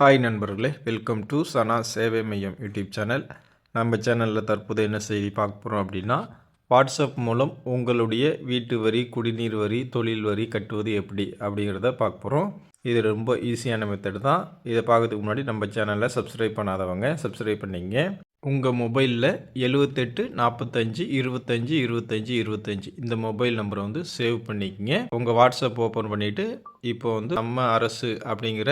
Hi நண்பர்களே. Welcome to சனா சேவை மையம் யூடியூப் சேனல் நம்ம சேனலில் தற்போது என்ன செய்தி பார்க்க போகிறோம் அப்படின்னா வாட்ஸ்அப் மூலம் உங்களுடைய வீட்டு வரி குடிநீர் வரி தொழில் வரி கட்டுவது எப்படி அப்படிங்கிறத பார்க்க போகிறோம் இது ரொம்ப ஈஸியான மெத்தட் தான். இதை பார்க்கறதுக்கு முன்னாடி நம்ம சேனலில் சப்ஸ்கிரைப் பண்ணாதவங்க சப்ஸ்கிரைப் பண்ணிங்க. உங்கள் மொபைலில் எழுவத்தெட்டு நாற்பத்தஞ்சு இருபத்தஞ்சி இருபத்தஞ்சி இருபத்தஞ்சி இந்த மொபைல் நம்பரை வந்து சேவ் பண்ணிக்கங்க. உங்கள் வாட்ஸ்அப் ஓப்பன் பண்ணிவிட்டு இப்போ வந்து நம்ம அரசு அப்படிங்கிற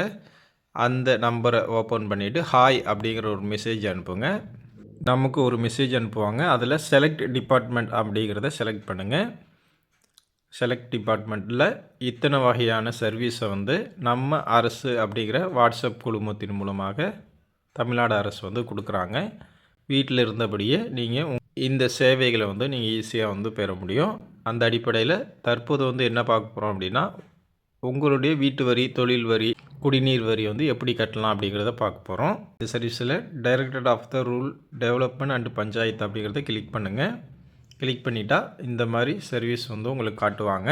அந்த நம்பரை ஓப்பன் பண்ணிவிட்டு ஹாய் அப்படிங்கிற ஒரு மெசேஜ் அனுப்புங்க. நமக்கு ஒரு மெசேஜ் அனுப்புவாங்க. அதில் செலக்ட் டிபார்ட்மெண்ட் அப்படிங்கிறத செலக்ட் பண்ணுங்கள் செலக்ட் டிபார்ட்மெண்ட்டில் இத்தனை வகையான சர்வீஸை வந்து நம்ம அரசு அப்படிங்கிற வாட்ஸ்அப் குழுமத்தின் மூலமாக தமிழ்நாடு அரசு வந்து கொடுக்குறாங்க. வீட்டில் இருந்தபடியே நீங்கள் இந்த சேவைகளை வந்து நீங்கள் ஈஸியாக வந்து பெற முடியும். அந்த அடிப்படையில் தற்போது வந்து என்ன பார்க்க போகிறோம் அப்படின்னா உங்களுடைய வீட்டு வரி தொழில் வரி குடிநீர் வரி வந்து எப்படி கட்டலாம் அப்படிங்கிறத பார்க்க போகிறோம் இந்த சர்வீஸில் directorate of the rural development and panchayat அப்படிங்கிறத கிளிக் பண்ணுங்கள் கிளிக் பண்ணிட்டால் இந்த மாதிரி சர்வீஸ் வந்து உங்களுக்கு காட்டுவாங்க.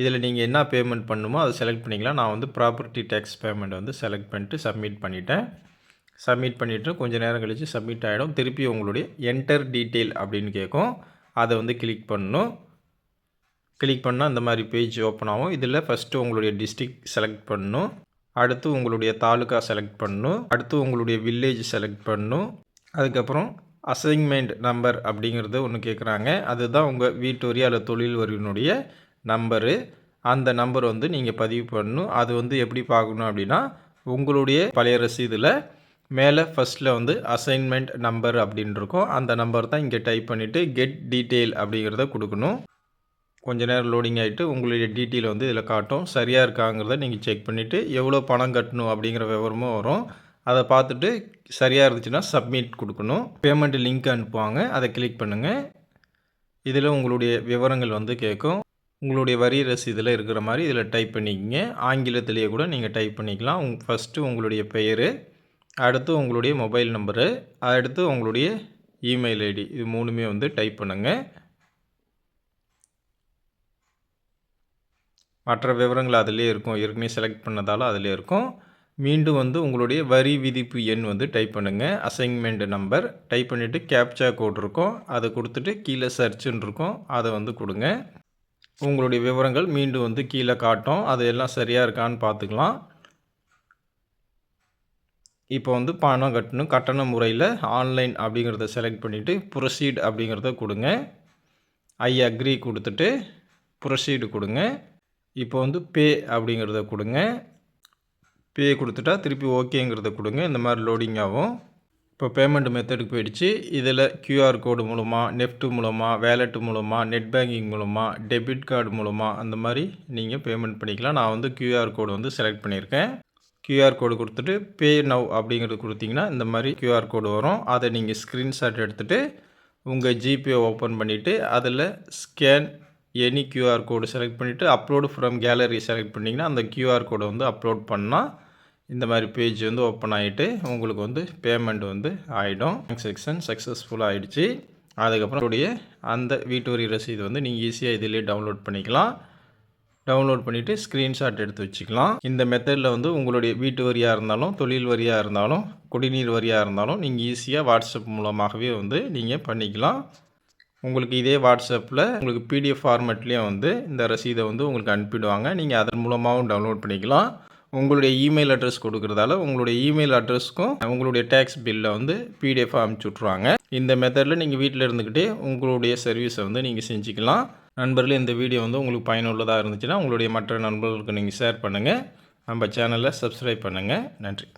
இதில் நீங்கள் என்ன பேமெண்ட் பண்ணுமோ அதை செலக்ட் பண்ணிக்கலாம் நான் வந்து ப்ராப்பர்ட்டி டேக்ஸ் பேமெண்ட் வந்து செலக்ட் பண்ணிட்டு சப்மிட் பண்ணிட்டேன். சப்மிட் பண்ணிவிட்டு கொஞ்சம் நேரம் கழித்து சப்மிட் ஆகிடும் திருப்பி உங்களுடைய என்டர் டீட்டெயில் அப்படின்னு கேட்கும். அதை வந்து கிளிக் பண்ணணும். கிளிக் பண்ணால் இந்த மாதிரி பேஜ் ஓப்பன் ஆகும். இதில் ஃபஸ்ட்டு உங்களுடைய டிஸ்ட்ரிக் செலக்ட் பண்ணணும். அடுத்து உங்களுடைய தாலுக்கா செலக்ட் பண்ணணும் அடுத்து உங்களுடைய வில்லேஜ் செலக்ட் பண்ணணும் அதுக்கப்புறம் அசைன்மெண்ட் நம்பர் அப்படிங்கிறது ஒன்று கேட்குறாங்க அதுதான் உங்கள் வீட்டு வரி அல்லது தொழில் வரியினுடைய நம்பரு அந்த நம்பர் வந்து நீங்கள் பதிவு பண்ணணும் அது வந்து எப்படி பார்க்கணும் அப்படின்னா உங்களுடைய பழைய ரசீதில் மேலே ஃபஸ்ட்டில் வந்து அசைன்மெண்ட் நம்பர் அப்படின்னு இருக்கும். அந்த நம்பர் தான் இங்கே டைப் பண்ணிவிட்டு கெட் டீட்டெயில் அப்படிங்கிறத கொடுக்கணும். கொஞ்ச நேரம் லோடிங் ஆகிட்டு உங்களுடைய டீட்டெயில் வந்து இதில் காட்டும். சரியாக இருக்காங்கிறத நீங்கள் செக் பண்ணிவிட்டு எவ்வளோ பணம் கட்டணும் அப்படிங்கிற விவரமும் வரும். அதை பார்த்துட்டு சரியாக இருந்துச்சுன்னா சப்மிட் கொடுக்கணும். பேமெண்ட் லிங்க் அனுப்புவாங்க. அதை கிளிக் பண்ணுங்கள் இதில் உங்களுடைய விவரங்கள் வந்து கேட்கும். உங்களுடைய வரி ரசீதில் இருக்கிற மாதிரி இதில் டைப் பண்ணிக்கங்க. ஆங்கிலத்திலேயே கூட நீங்கள் டைப் பண்ணிக்கலாம். உங் ஃபஸ்ட்டு உங்களுடைய பெயர் அடுத்து உங்களுடைய மொபைல் நம்பரு அடுத்து உங்களுடைய இமெயில் ஐடி இது மூணுமே வந்து டைப் பண்ணுங்கள் மற்ற விவரங்கள் அதிலே இருக்கும். ஏற்கனவே செலக்ட் பண்ணதால் அதிலே இருக்கும். மீண்டும் வந்து உங்களுடைய வரி விதிப்பு எண் வந்து டைப் பண்ணுங்கள் அசைன்மெண்ட் நம்பர் டைப் பண்ணிவிட்டு கேப்சா கோட் இருக்கும். அதை கொடுத்துட்டு கீழே சர்ச்சுன்னு இருக்கும். அதை வந்து கொடுங்க. உங்களுடைய விவரங்கள் மீண்டும் வந்து கீழே காட்டும். அது எல்லாம் சரியாக இருக்கான்னு பார்த்துக்கலாம். இப்போ வந்து பணம் கட்டணும். கட்டண முறையில் ஆன்லைன் அப்படிங்கிறத செலக்ட் பண்ணிவிட்டு ப்ரொசீட் அப்படிங்கிறத கொடுங்க. ஐ அக்ரி கொடுத்துட்டு ப்ரொசீடு கொடுங்க. இப்போ வந்து பே அப்படிங்கிறத கொடுங்க. பே கொடுத்துட்டா திருப்பி ஓகேங்கிறத கொடுங்க. இந்த மாதிரி லோடிங் ஆகும். இப்போ பேமெண்ட் மெத்தடுக்கு போயிடுச்சு. இதில் க்யூஆர் கோடு மூலமாக நெஃப்ட் மூலமாக வேலெட் மூலமாக நெட் பேங்கிங் மூலமாக டெபிட் கார்டு மூலமாக அந்த மாதிரி நீங்கள் பேமெண்ட் பண்ணிக்கலாம். நான் வந்து க்யூஆர் கோடு வந்து செலக்ட் பண்ணியிருக்கேன். க்யூஆர் கோடு கொடுத்துட்டு பே நவ் அப்படிங்கிறது கொடுத்தீங்கன்னா இந்த மாதிரி க்யூஆர் கோடு வரும். அதை நீங்கள் ஸ்க்ரீன்ஷாட் எடுத்துகிட்டு உங்கள் ஜிபே ஓப்பன் பண்ணிவிட்டு அதில் scan any Q R code select பண்ணிவிட்டு அப்லோடு ஃப்ரம் கேலரி செலக்ட் பண்ணிங்கன்னா அந்த கியூஆர் கோடை வந்து அப்லோட் பண்ணால் இந்த மாதிரி பேஜ் வந்து ஓப்பன் ஆகிட்டு உங்களுக்கு வந்து பேமெண்ட் வந்து ஆகிடும் செக்ஷன் சக்ஸஸ்ஃபுல்லாக ஆகிடுச்சு அதுக்கப்புறம் அந்த வீட்டு வரி ரசீது வந்து நீங்கள் ஈஸியாக இதிலே டவுன்லோட் பண்ணிக்கலாம். டவுன்லோட் பண்ணிவிட்டு ஸ்க்ரீன்ஷாட் எடுத்து வச்சுக்கலாம். இந்த மெத்தடில் வந்து உங்களுடைய வீட்டு வரியாக இருந்தாலும் தொழில் வரியாக இருந்தாலும் குடிநீர் வரியாக இருந்தாலும் நீங்கள் ஈஸியாக வாட்ஸ்அப் மூலமாகவே வந்து நீங்கள் பண்ணிக்கலாம். உங்களுக்கு இதே வாட்ஸ்அப்பில் உங்களுக்கு பிடிஎஃப் ஃபார்மேட்லேயும் வந்து இந்த ரசீதை வந்து உங்களுக்கு அனுப்பிடுவாங்க. நீங்கள் அதன் மூலமாகவும் டவுன்லோட் பண்ணிக்கலாம். உங்களுடைய இமெயில் அட்ரஸ் கொடுக்குறதால உங்களுடைய இமெயில் அட்ரஸ்க்கும் உங்களுடைய டேக்ஸ் பில்லை வந்து பிடிஎஃப் அனுப்பிச்சி விட்ருவாங்க இந்த மெத்தடில் நீங்கள் வீட்டில் இருந்துக்கிட்டே உங்களுடைய சர்வீஸை வந்து நீங்கள் செஞ்சுக்கலாம். நண்பர்கள் இந்த வீடியோ வந்து உங்களுக்கு பயனுள்ளதாக இருந்துச்சுன்னா உங்களுடைய மற்ற நண்பர்களுக்கு நீங்கள் ஷேர் பண்ணுங்கள் நம்ம சேனலை சப்ஸ்கிரைப் பண்ணுங்கள் நன்றி.